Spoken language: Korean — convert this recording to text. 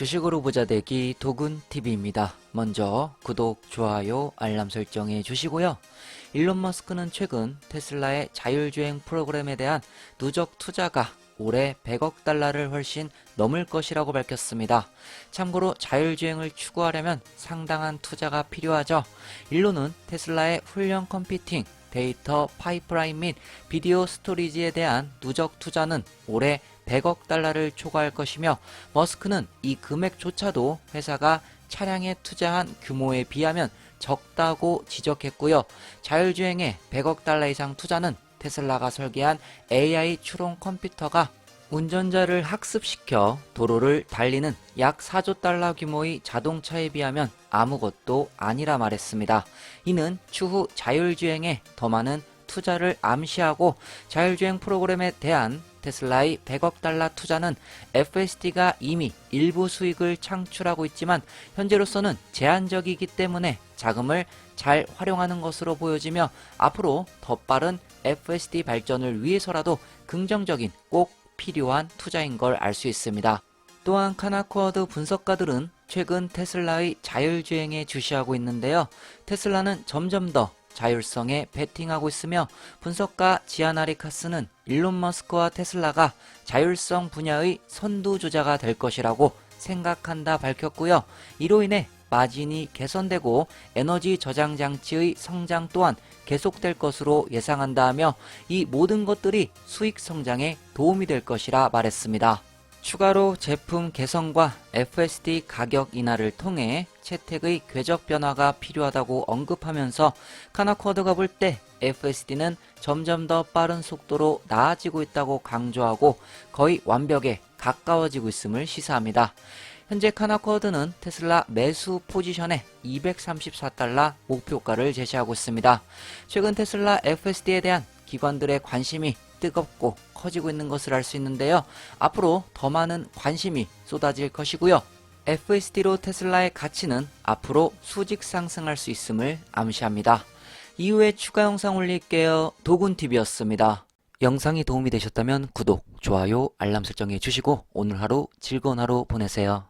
주식으로 부자 되기 도군 TV입니다. 먼저 구독, 좋아요, 알람 설정해 주시고요. 일론 머스크는 최근 테슬라의 자율주행 프로그램에 대한 누적 투자가 올해 100억 달러를 훨씬 넘을 것이라고 밝혔습니다. 참고로 자율주행을 추구하려면 상당한 투자가 필요하죠. 일론은 테슬라의 훈련 컴퓨팅, 데이터 파이프라인 및 비디오 스토리지에 대한 누적 투자는 올해 100억 달러를 초과할 것이며 머스크는 이 금액조차도 회사가 차량에 투자한 규모에 비하면 적다고 지적했고요. 자율주행에 100억 달러 이상 투자는 테슬라가 설계한 AI 추론 컴퓨터가 운전자를 학습시켜 도로를 달리는 약 4조 달러 규모의 자동차에 비하면 아무것도 아니라 말했습니다. 이는 추후 자율주행에 더 많은 투자를 암시하고 자율주행 프로그램에 대한 테슬라의 100억 달러 투자는 FSD가 이미 일부 수익을 창출하고 있지만 현재로서는 제한적이기 때문에 자금을 잘 활용하는 것으로 보여지며 앞으로 더 빠른 FSD 발전을 위해서라도 긍정적인 꼭 필요한 투자인 걸 알 수 있습니다. 또한 카나코어드 분석가들은 최근 테슬라의 자율주행에 주시하고 있는데요. 테슬라는 점점 더 자율성에 베팅하고 있으며 분석가 지아나리카스는 일론 머스크와 테슬라가 자율성 분야의 선두주자가 될 것이라고 생각한다 밝혔고요. 이로 인해 마진이 개선되고 에너지 저장 장치의 성장 또한 계속될 것으로 예상한다 하며 이 모든 것들이 수익 성장에 도움이 될 것이라 말했습니다. 추가로 제품 개선과 FSD 가격 인하를 통해 채택의 궤적 변화가 필요하다고 언급하면서 카나코어드가 볼 때 FSD는 점점 더 빠른 속도로 나아지고 있다고 강조하고 거의 완벽에 가까워지고 있음을 시사합니다. 현재 카나코어드는 테슬라 매수 포지션에 234달러 목표가를 제시하고 있습니다. 최근 테슬라 FSD에 대한 기관들의 관심이 뜨겁고 커지고 있는 것을 알 수 있는데요. 앞으로 더 많은 관심이 쏟아질 것이고요. FSD로 테슬라의 가치는 앞으로 수직 상승할 수 있음을 암시합니다. 이후에 추가 영상 올릴게요. 도군TV였습니다. 영상이 도움이 되셨다면 구독, 좋아요, 알람 설정해 주시고 오늘 하루 즐거운 하루 보내세요.